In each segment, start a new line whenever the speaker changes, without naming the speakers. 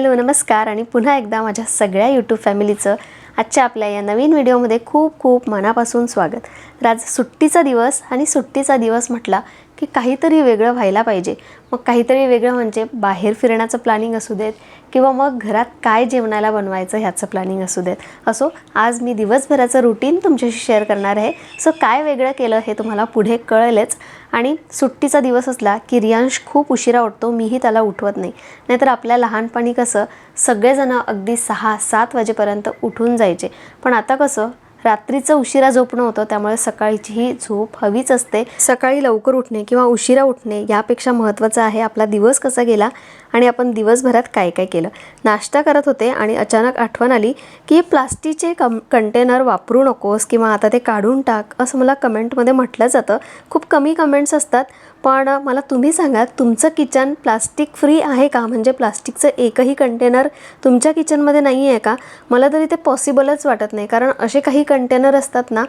Hello नमस्कार आणि पुन्हा एकदा माझ्या सगळ्या यूट्यूब फॅमिलीचं आजच्या आपल्या या नवीन व्हिडिओमध्ये खूप खूप मनापासून स्वागत. आज सुट्टीचा दिवस आणि सुट्टीचा दिवस म्हटला की काहीतरी वेगळं व्हायला पाहिजे. मग काहीतरी वेगळं म्हणजे बाहेर फिरण्याचं प्लॅनिंग असू देत किंवा मग घरात काय जेवणाला बनवायचं ह्याचं प्लॅनिंग असू देत. असो आज मी दिवसभराचं रुटीन तुमच्याशी शेअर करणार आहे. सो काय वेगळं केलं हे तुम्हाला पुढे कळलेच. आणि सुट्टीचा दिवस असला की रियांश खूप उशिरा उठतो मीही त्याला उठवत नाही. नाहीतर आपल्या लहानपणी कसं सगळेजणं अगदी सहा सात वाजेपर्यंत उठून जायचे. पण आता कसं रात्रीचं उशिरा झोपणं होतं त्यामुळे सकाळची ही झोप हवीच असते. सकाळी लवकर उठणे किंवा उशिरा उठणे यापेक्षा महत्त्वाचं आहे आपला दिवस कसा गेला आणि आपण दिवसभरात काय काय केलं. नाश्ता करत होते आणि अचानक आठवण आली की प्लास्टिकचे कम कंटेनर वापरू नकोस किंवा आता ते काढून टाक असं मला कमेंटमध्ये म्हटलं जातं. खूप कमी कमेंट्स असतात. पण मला तुम्ही सांगा तुमचं किचन प्लास्टिक फ्री आहे का? म्हणजे प्लास्टिकचं एकही कंटेनर तुमच्या किचनमध्ये नाही आहे का? मला तरी ते पॉसिबलच वाटत नाही. कारण असे काही कंटेनर असतात ना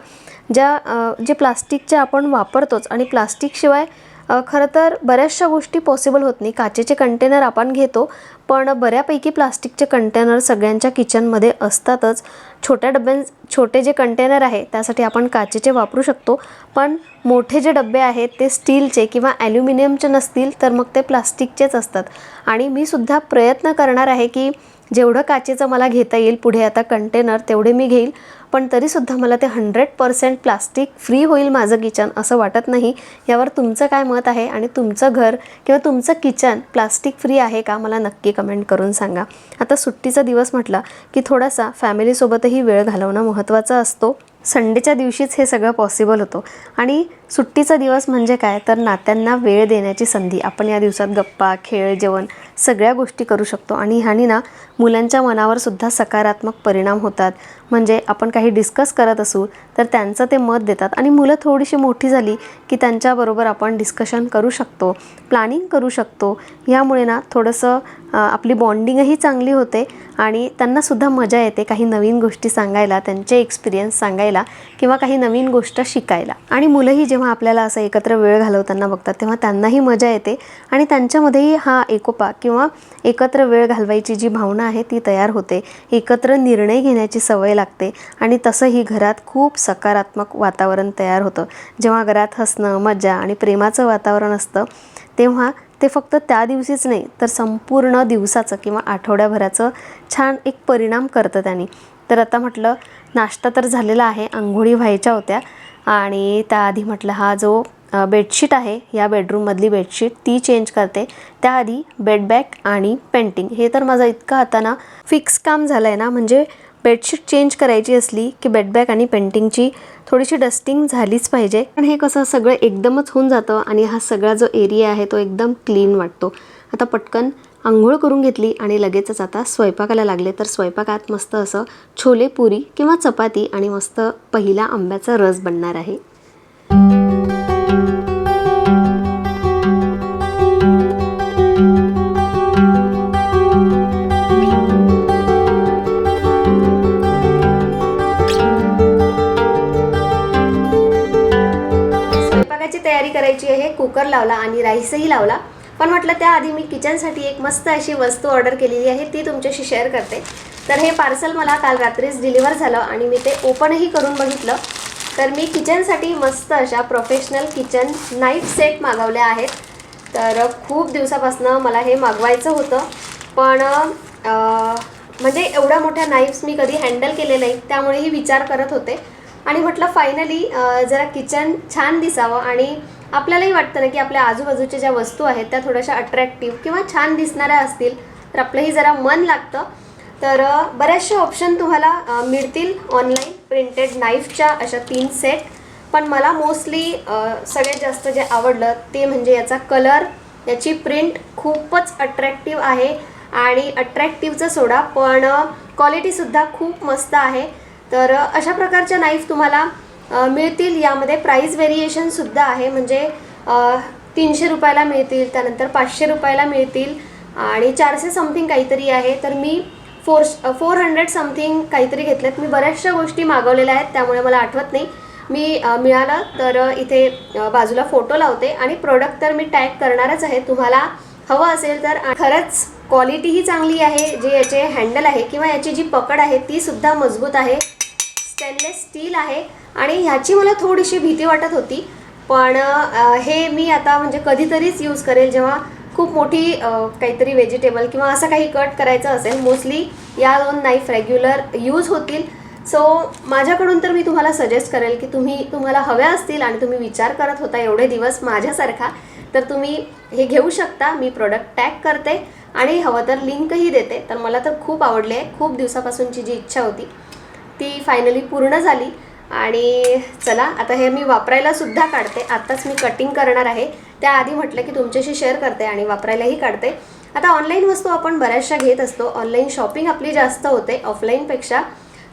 ज्या जे प्लास्टिकचे आपण वापरतोच आणि प्लास्टिकशिवाय खरं तर बऱ्याचशा गोष्टी पॉसिबल होत नाही. काचेचे कंटेनर आपण घेतो पण बऱ्यापैकी प्लास्टिकचे कंटेनर सगळ्यांच्या किचनमध्ये असतातच. छोट्या डब्यां छोटे जे कंटेनर आहे त्यासाठी आपण काचेचे वापरू शकतो पण मोठे जे डबे आहेत ते स्टीलचे किंवा ॲल्युमिनियमचे नसतील तर मग ते प्लास्टिकचेच असतात. आणि मी सुद्धा प्रयत्न करणार आहे की जेवढं काचेचं मला घेता येईल पुढे आता कंटेनर तेवढे मी घेईल. पण तरीसुद्धा मला ते हंड्रेड पर्सेंट प्लास्टिक फ्री होईल माझं किचन असं वाटत नाही. यावर तुमचं काय मत आहे? आणि तुमचं घर किंवा तुमचं किचन प्लास्टिक फ्री आहे का? मला नक्की कमेंट करून सांगा. आता सुट्टीचा दिवस म्हटला की थोडासा फॅमिलीसोबतही वेळ घालवणं महत्त्वाचा असतो. संडेच्या दिवशीच हे सगळं पॉसिबल होतं. आणि सुट्टीचा दिवस म्हणजे काय? तर नात्यांना वेळ देण्याची संधी. आपण या दिवसात गप्पा खेळ जेवण सगळ्या गोष्टी करू शकतो आणि ह्यानी ना मुलांच्या मनावर सुद्धा सकारात्मक परिणाम होतात. म्हणजे आपण काही डिस्कस करत असू तर त्यांचं ते मत देतात. आणि मुलं थोडीशी मोठी झाली की त्यांच्याबरोबर आपण डिस्कशन करू शकतो प्लॅनिंग करू शकतो. यामुळे ना थोडंसं आपली बॉन्डिंगही चांगली होते आणि त्यांनासुद्धा मजा येते काही नवीन गोष्टी सांगायला त्यांचे एक्सपिरियन्स सांगायला किंवा काही नवीन गोष्ट शिकायला. आणि मुलंही जेव्हा आपल्याला असं एकत्र वेळ घालवताना बघतात तेव्हा त्यांनाही मजा येते आणि त्यांच्यामध्येही हा एकोपा किंवा एकत्र वेळ घालवायची जी भावना आहे ती तयार होते. एकत्र निर्णय घेण्याची सवय लागते आणि तसंही घरात खूप सकारात्मक वातावरण तयार होतं. जेव्हा घरात हसणं मजा आणि प्रेमाचं वातावरण असतं तेव्हा ते फक्त त्या दिवशीच नाही तर संपूर्ण दिवसाचं किंवा आठवड्याभराचं छान एक परिणाम करतं त्यांनी. तर आता म्हटलं नाश्ता तर झालेला आहे आंघोळी व्हायच्या होत्या. आणि त्याआधी म्हटलं हा जो बेडशीट आहे या बेडरूममधली बेडशीट ती चेंज करते. त्याआधी बेडबॅग आणि पेंटिंग हे तर माझं इतकं आता ना फिक्स काम झालं आहे ना म्हणजे बेडशीट चेंज करायची असली की बेडबॅग आणि पेंटिंगची थोडीशी डस्टिंग झालीच पाहिजे. पण हे कसं सगळं एकदमच होऊन जातं आणि हा सगळा जो एरिया आहे तो एकदम क्लीन वाटतो. आता पटकन आंघोळ करून घेतली आणि लगेचच आता स्वयंपाकाला लागले. तर स्वयंपाकात मस्त असं छोले पुरी किंवा चपाती आणि मस्त पहिला आंब्याचा रस बनणार आहे. स्वयंपाकाची तयारी करायची आहे. कुकर लावला आणि राईसही लावला. पण म्हटलं त्याआधी मी किचनसाठी एक मस्त अशी वस्तू ऑर्डर केलेली आहे ती तुमच्याशी शेअर करते. तर हे पार्सल मला काल रात्रीच डिलिव्हर झालं आणि मी ते ओपनही करून बघितलं. तर मी किचनसाठी मस्त अशा प्रोफेशनल किचन नाईफ सेट मागवल्या आहेत. तर खूप दिवसापासून मला हे मागवायचं होतं. पण म्हणजे एवढ्या मोठ्या नाईफ्स मी कधी हँडल केले नाही त्यामुळेही विचार करत होते. आणि म्हटलं फायनली जरा किचन छान दिसावं आणि आपल्यालाही वाटतं ना की आपल्या आजूबाजूच्या ज्या वस्तू आहेत त्या थोड्याशा अट्रॅक्टिव्ह किंवा छान दिसणाऱ्या असतील. तर आपलंही जरा मन लागतं. तर बऱ्याचशा ऑप्शन तुम्हाला मिळतील ऑनलाईन प्रिंटेड नाईफच्या अशा तीन सेट पण मला मोस्टली सगळ्यात जास्त जे आवडलं ते म्हणजे याचा कलर याची प्रिंट खूपच अट्रॅक्टिव्ह आहे. आणि अट्रॅक्टिव्हचं सोडा पण क्वालिटीसुद्धा खूप मस्त आहे. तर अशा प्रकारच्या नाईफ तुम्हाला मिळतील. यामध्ये प्राईस व्हेरिएशनसुद्धा आहे. म्हणजे तीनशे रुपयाला मिळतील त्यानंतर पाचशे रुपयाला मिळतील आणि चारशे समथिंग काहीतरी आहे. तर मी फोर फोर हंड्रेड समथिंग काहीतरी घेतलेत. मी बऱ्याचशा गोष्टी मागवलेल्या आहेत त्यामुळे मला आठवत नाही. मी मिळालं तर इथे बाजूला फोटो लावते आणि प्रोडक्ट तर मी टॅग करणारच आहे. तुम्हाला हवं असेल तर खरंच क्वालिटीही चांगली आहे. जे याचे हँडल आहे किंवा याची जी पकड आहे ती सुद्धा मजबूत आहे. स्टेनलेस स्टील आहे. आणि ह्याची मला थोडीशी भीती वाटत होती. पण हे मी आता म्हणजे कधीतरीच यूज करेल जेव्हा खूप मोठी काहीतरी व्हेजिटेबल किंवा असं काही कट करायचं असेल मोस्टली या दोन नाईफ रेग्युलर यूज होतील. सो माझ्याकडून तर मी तुम्हाला सजेस्ट करेल की तुम्ही तुम्हाला हव्या असतील आणि तुम्ही विचार करत होता एवढे दिवस माझ्यासारखा तर तुम्ही हे घेऊ शकता. मी प्रोडक्ट टॅग करते आणि हवं तर लिंकही देते. तर मला तर खूप आवडले आहे. खूप दिवसापासूनची जी इच्छा होती ती फायनली पूर्ण झाली. आणि चला आता हे मी वापरायला सुद्धा काढते. आत्ताच मी कटिंग करणार आहे. त्याआधी म्हटलं की तुमच्याशी शेअर करते आणि वापरायलाही काढते. आता ऑनलाईन वस्तू आपण बऱ्याचशा घेत असतो. ऑनलाईन शॉपिंग आपली जास्त होते ऑफलाईनपेक्षा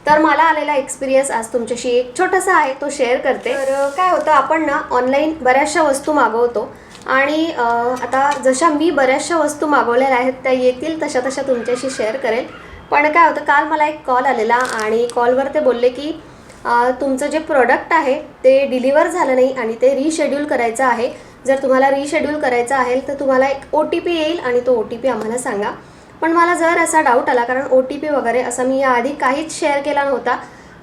तर मला आलेला एक्सपिरियन्स आज तुमच्याशी एक छोटासा आहे तो शेअर करते. तर काय होतं आपण ना ऑनलाईन बऱ्याचशा वस्तू मागवतो. आणि आता जशा मी बऱ्याचशा वस्तू मागवलेल्या आहेत त्या येतील तशा तशा तुमच्याशी शेअर करेल. पण काय होतं काल मला एक कॉल आलेला आणि कॉलवर ते बोलले की तुमचं जे प्रोडक्ट आहे ते डिलिव्हर झालं नाही आणि ते रिशेड्यूल करायचं आहे. जर तुम्हाला रिशेड्यूल करायचं आहे तर तुम्हाला एक ओ टी पी येईल आणि तो ओ टी पी आम्हाला सांगा. पण मला जर असा डाऊट आला कारण ओ टी पी वगैरे असा मी याआधी काहीच शेअर केला नव्हता.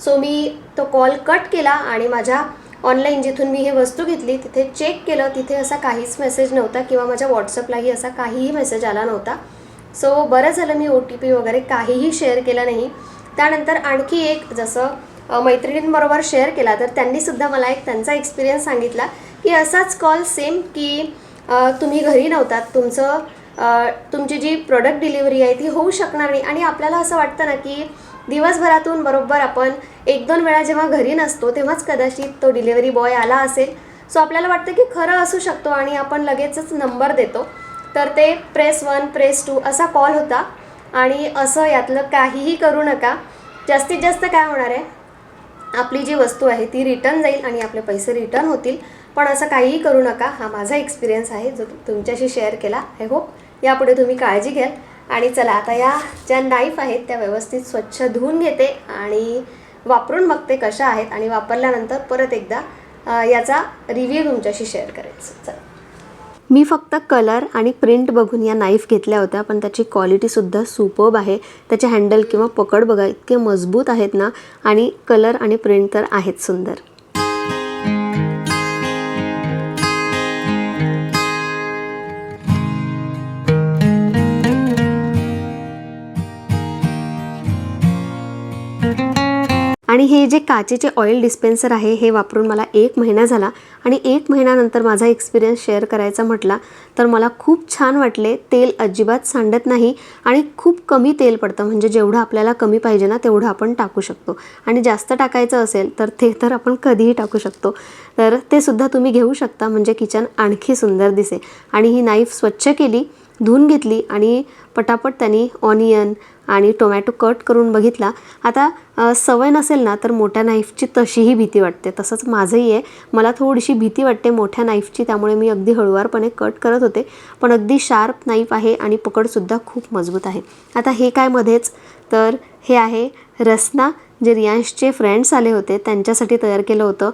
सो मी तो कॉल कट केला आणि माझ्या ऑनलाईन जिथून मी हे वस्तू घेतली तिथे चेक केलं. तिथे असा काहीच मेसेज नव्हता किंवा माझ्या व्हॉट्सअपलाही असा काहीही मेसेज आला नव्हता. सो बरं झालं मी ओ टी पी वगैरे काहीही शेअर केलं नाही. त्यानंतर आणखी एक जसं मैत्रिणींबरोबर शेअर केला. तर त्यांनीसुद्धा मला एक त्यांचा एक्सपिरियन्स सांगितला की असाच कॉल सेम की तुम्ही घरी नव्हतात. तुमचं तुमची जी प्रोडक्ट डिलिव्हरी आहे ती होऊ शकणार नाही. आणि आपल्याला असं वाटतं ना की दिवसभरातून बरोबर आपण एक दोन वेळा जेव्हा घरी नसतो तेव्हाच कदाचित तो डिलिव्हरी बॉय आला असेल. सो आपल्याला वाटतं की खरं असू शकतो आणि आपण लगेचच नंबर देतो. तर ते प्रेस वन प्रेस टू असा कॉल होता. आणि असं यातलं काहीही करू नका. जास्तीत जास्त काय होणार आहे? आपली जी वस्तू आहे ती रिटर्न जाईल आणि आपले पैसे रिटर्न होतील. पण असं काहीही करू नका. हा माझा एक्सपिरियन्स आहे जो तुमच्याशी शेअर केला. आय होप यापुढे तुम्ही काळजी घ्याल. आणि चला आता या ज्या नाईफ आहेत त्या व्यवस्थित स्वच्छ धुवून घेते आणि वापरून बघते कशा आहेत. आणि वापरल्यानंतर परत एकदा याचा रिव्ह्यू तुमच्याशी शेअर करेल चला. मी फक्त कलर आणि प्रिंट बघून या नाईफ घेतल्या होत्या पण त्याची क्वालिटीसुद्धा सुपर्ब आहे. त्याचे हँडल किंवा पकड बघा इतके मजबूत आहेत ना आणि कलर आणि प्रिंट तर आहेत सुंदर. हे जे काचेचे ऑइल डिस्पेन्सर आहे हे वापरून मला एक महिना झाला आणि एक महिन्यानंतर माझा एक्सपिरियन्स शेअर करायचा म्हटला तर मला खूप छान वाटले. तेल अजिबात सांडत नाही आणि खूप कमी तेल पडतं. म्हणजे जेवढं आपल्याला कमी पाहिजे ना तेवढं आपण टाकू शकतो. आणि जास्त टाकायचं असेल तर ते तर आपण कधीही टाकू शकतो. तर ते सुद्धा तुम्ही घेऊ शकता. म्हणजे किचन आणखी सुंदर दिसे आणि ही नाईफ स्वच्छ केली धुवून घेतली आणि पटापट त्यांनी ऑनियन आणि टोमॅटो कट करून बघितला. आता सवय नसेल ना तर मोठ्या नाईफची तशीही भीती वाटते. तसंच माझंही आहे. मला थोडीशी भीती वाटते मोठ्या नाईफची त्यामुळे मी अगदी हळुवारपणे कट करत होते. पण अगदी शार्प नाईफ आहे आणि पकडसुद्धा खूप मजबूत आहे. आता हे काय मध्येच? तर हे आहे रसना जे रियांशचे फ्रेंड्स आले होते त्यांच्यासाठी तयार केलं होतं.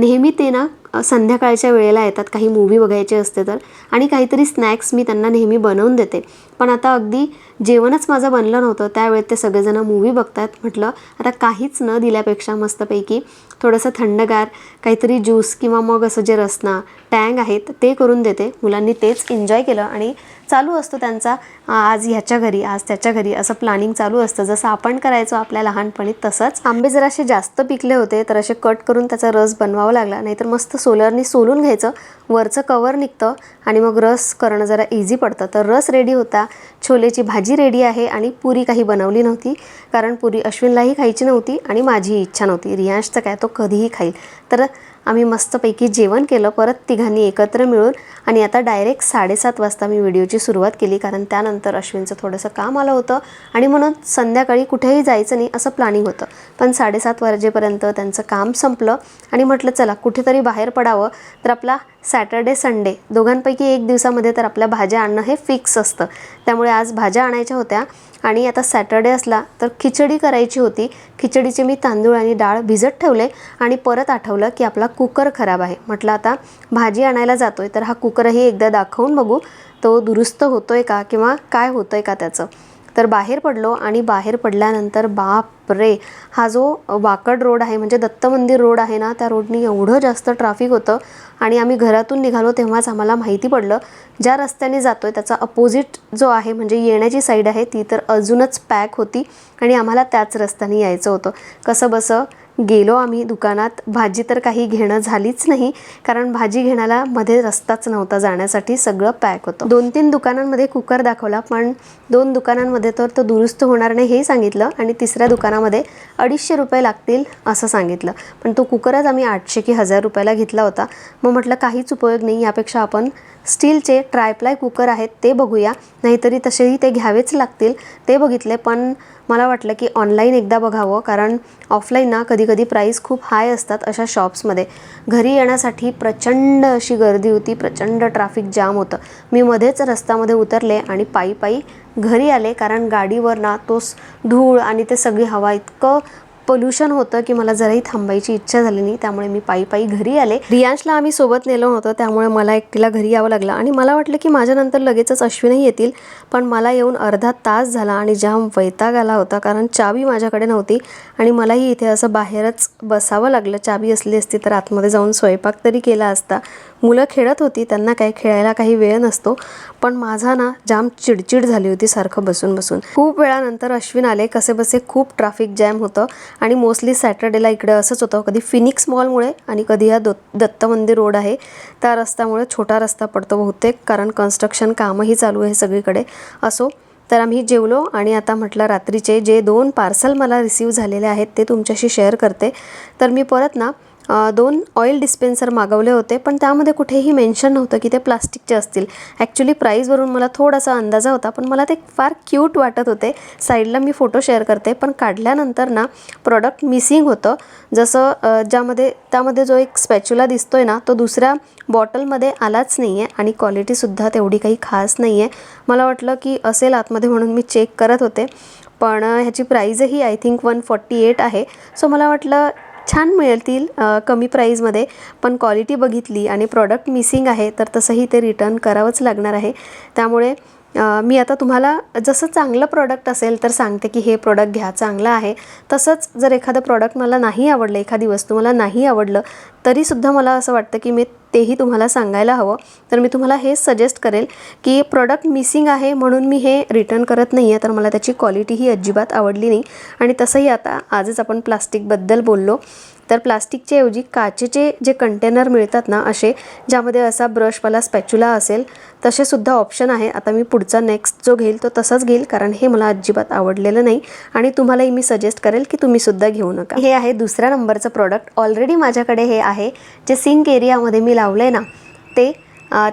नेहमी ते ना संध्याकाळच्या वेळेला येतात काही मूवी बघायचे असते तर. आणि काहीतरी स्नॅक्स मी त्यांना नेहमी बनवून देते. पण आता अगदी जेवणच माझं बनलं नव्हतं त्यावेळेत ते सगळेजण मूवी बघतात. म्हटलं आता काहीच न दिल्यापेक्षा मस्तपैकी थोडंसं थंडगार काहीतरी ज्यूस किंवा मग असं जे रसना टँग आहेत ते करून देते. मुलांनी तेच एन्जॉय केलं आणि चालू असतो त्यांचा आज ह्याच्या घरी आज त्याच्या घरी असं प्लॅनिंग चालू असतं. जसं आपण करायचो आपल्या लहानपणी तसंच. आंबे जर असे जास्त पिकले होते तर असे कट करून त्याचा रस बनवावा लागला. नाहीतर मस्त सोलरनी सोलून घ्यायचं वरचं कवर निघतं आणि मग रस करणं जरा इझी पडतं. तर रस रेडी होता छोलेची भाजी रेडी आहे आणि पुरी काही बनवली नव्हती कारण पुरी अश्विनलाही खायची नव्हती आणि माझीही इच्छा नव्हती. रियांशचं काय तो कधीही खाईल. तर आम्ही मस्तपैकी जेवण केलं परत तिघांनी एकत्र मिळून आणि आता डायरेक्ट साडेसात वाजता मी व्हिडिओची सुरुवात केली कारण त्यानंतर अश्विनचं थोडंसं काम आलं होतं आणि म्हणून संध्याकाळी कुठेही जायचं नाही असं प्लॅनिंग होतं. पण साडेसात वाजेपर्यंत त्यांचं काम संपलं आणि म्हटलं चला कुठेतरी बाहेर पडावं. तर आपला सॅटर्डे संडे दोघांपैकी एक दिवसामध्ये तर आपल्या भाज्या आणणं हे फिक्स असतं. त्यामुळे आज भाज्या आणायच्या होत्या आणि आता सॅटर्डे असला तर खिचडी करायची होती. खिचडीचे मी तांदूळ आणि डाळ भिजत ठेवले आणि परत आठवलं की आपला कुकर खराब आहे. म्हटलं आता भाजी आणायला जातो आहे तर हा कुकरही एकदा दाखवून बघू तो दुरुस्त होतो आहे का किंवा काय होतं आहे का त्याचं. तर बाहेर पडलो आणि बाहेर पडल्यानंतर बाप रे हा जो वाकड रोड आहे म्हणजे दत्त मंदिर रोड आहे ना त्या रोडनी एवढं जास्त ट्रॅफिक होतं आणि आम्ही घरातून निघालो तेव्हाच आम्हाला माहिती पडलं ज्या रस्त्याने जातोय त्याचा अपोजिट जो आहे म्हणजे येण्याची साईड आहे ती तर अजूनच पॅक होती आणि आम्हाला त्याच रस्त्याने यायचं होतं. कसं बसं गेलो आम्ही दुकानात. भाजी तर काही घेणं झालीच नाही कारण भाजी घेण्याला मध्ये रस्ताच नव्हता जाण्यासाठी सगळं पॅक होतं. दोन तीन दुकानांमध्ये कुकर दाखवला पण दोन दुकानांमध्ये तर तो दुरुस्त होणार नाही हे सांगितलं आणि तिसऱ्या दुकानामध्ये अडीचशे रुपये लागतील असं सांगितलं. पण तो कुकरच आम्ही आठशे की हजार रुपयाला घेतला होता. मग म्हटलं काहीच उपयोग नाही यापेक्षा आपण स्टीलचे ट्रायप्लाय कुकर आहेत ते बघूया. नाहीतरी तसेही ते घ्यावेच लागतील ते बघितले पण मला वाटलं की ऑनलाईन एकदा बघावं कारण ऑफलाईन ना कधी कधी प्राईस खूप हाय असतात अशा शॉप्समध्ये घरी येण्यासाठी प्रचंड अशी गर्दी होती प्रचंड ट्रॅफिक जाम होतं. मी मध्येच रस्त्यामध्ये उतरले आणि पायी पायी घरी आले कारण गाडीवर ना तोच धूळ आणि ते सगळी हवा इतकं पोल्युशन होतं की मला जराही थांबायची इच्छा झाली नाही त्यामुळे मी पायी पायी घरी आले. रियांशला आम्ही सोबत नेलो होतं त्यामुळे मला एकटीला घरी यावं लागलं आणि मला वाटलं की माझ्यानंतर लगेचच अश्विनही येतील पण मला येऊन अर्धा तास झाला आणि जाम वैताग आला होता कारण चावी माझ्याकडे नव्हती आणि मलाही इथे असं बाहेरच बसावं लागलं. चावी असली असती तर आतमध्ये जाऊन स्वयंपाक तरी केला असता. मुलं खेळत होती त्यांना काही खेळायला काही वेळ नसतो पण माझा ना जाम चिडचिड झाली होती सारखं बसून बसून. खूप वेळानंतर अश्विन आले कसे बसे खूप ट्रॅफिक जॅम होतं आणि मोस्टली सॅटर्डेला इकडे असंच होतं कधी फिनिक्स मॉलमुळे आणि कधी हा दत्त मंदिर रोड आहे त्या रस्त्यामुळे छोटा रस्ता पडतो बहुतेक कारण कन्स्ट्रक्शन कामही चालू आहे सगळीकडे. असो तर आम्ही जेवलो आणि आता म्हटलं रात्रीचे जे दोन पार्सल मला रिसीव झालेले आहेत ते तुमच्याशी शेअर करते. तर मी परत ना दोन ऑइल डिस्पेन्सर मागवले होते पण त्यामध्ये कुठेही मेन्शन नव्हतं की ते प्लास्टिकचे असतील. ॲक्च्युली प्राईजवरून मला थोडासा अंदाजा होता पण मला ते फार क्यूट वाटत होते. साईडला मी फोटो शेअर करते पण काढल्यानंतर ना प्रॉडक्ट मिसिंग होतं. जसं ज्यामध्ये त्यामध्ये जो एक स्पॅच्युला दिसतोय ना तो दुसऱ्या बॉटलमध्ये आलाच नाही आहे आणि क्वालिटीसुद्धा तेवढी काही खास नाही आहे मला वाटलं की असेल आतमध्ये म्हणून मी चेक करत होते पण ह्याची प्राईजही I think one forty eight आहे. सो मला वाटलं छान मिळतील कमी प्राईजमध्ये. पण क्वालिटी बघितली आणि प्रॉडक्ट मिसिंग आहे तर तसंही ते रिटर्न करावंच लागणार आहे. त्यामुळे मी आता तुम्हाला जसं चांगलं प्रॉडक्ट असेल तर सांगते की हे प्रॉडक्ट घ्या चांगलं आहे. तसंच जर एखादं प्रॉडक्ट मला नाही आवडलं एखादी वस्तू मला नाही आवडलं तरीसुद्धा मला असं वाटतं की मी तेही तुम्हाला सांगायला हवं. तर मी तुम्हाला हे सजेस्ट करेल की प्रॉडक्ट मिसिंग आहे म्हणून मी हे रिटर्न करत नाही आहे तर मला त्याची क्वालिटी ही अजिबात आवडली नाही. आणि तसंही आता आजच आपण प्लास्टिकबद्दल बोललो. तर प्लास्टिकच्या ऐवजी काचेचे जे कंटेनर मिळतात ना असे ज्यामध्ये असा ब्रशवाला स्पॅच्युला असेल तसेसुद्धा ऑप्शन आहे. आता मी पुढचा नेक्स्ट जो घेईल तो तसाच घेईल कारण हे मला अजिबात आवडलेलं नाही. आणि तुम्हालाही मी सजेस्ट करेल की तुम्हीसुद्धा घेऊ नका. हे आहे दुसऱ्या नंबरचं प्रॉडक्ट ऑलरेडी माझ्याकडे हे आहे जे सिंक एरियामध्ये मी लावलं आहे ना ते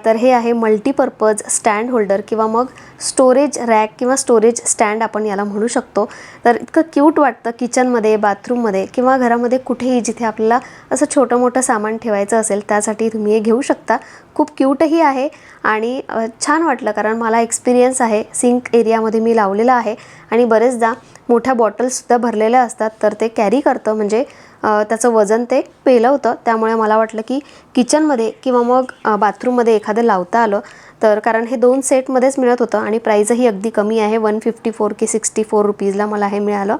तर हे आहे मल्टीपर्पज स्टँड होल्डर किंवा मग स्टोरेज रॅक किंवा स्टोरेज स्टँड आपण याला म्हणू शकतो. तर इतकं क्यूट वाटतं किचनमध्ये बाथरूममध्ये किंवा घरामध्ये कुठेही जिथे आपल्याला असं छोटं मोठं सामान ठेवायचं असेल त्यासाठी तुम्ही हे घेऊ शकता. खूप क्यूटही आहे आणि छान वाटलं कारण मला एक्सपिरियन्स आहे. सिंक एरियामध्ये मी लावलेलं आहे आणि बरेचदा मोठ्या बॉटल्ससुद्धा भरलेल्या असतात तर ते कॅरी करतं. म्हणजे त्याचं वजन ते पेलवतं त्यामुळे मला वाटलं की किचनमध्ये किंवा मग बाथरूममध्ये एखादं लावता आलं तर कारण हे दोन सेटमध्येच मिळत होतं आणि प्राईजही अगदी कमी आहे वन फिफ्टी फोर की सिक्स्टी फोर रुपीजला मला हे मिळालं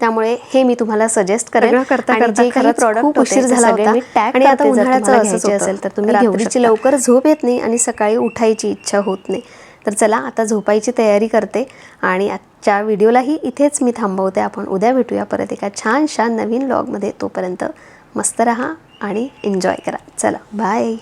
त्यामुळे हे मी तुम्हाला सजेस्ट करेन
करता
काही प्रॉडक्ट उशीर झाला होता
होता.
आणि आता उन्हाळ्याचं होतं
असेल
तर तुम्ही
रात्रीची.
लवकर झोप येत नाही आणि सकाळी उठायची इच्छा होत नाही तर चला आता झोपायची तयारी करते आणि आजच्या व्हिडिओलाही इथेच मी थांबवते. आपण उद्या भेटूया परत एका छानशा नवीन व्लॉगमध्ये तोपर्यंत मस्त रहा आणि एन्जॉय करा. चला बाय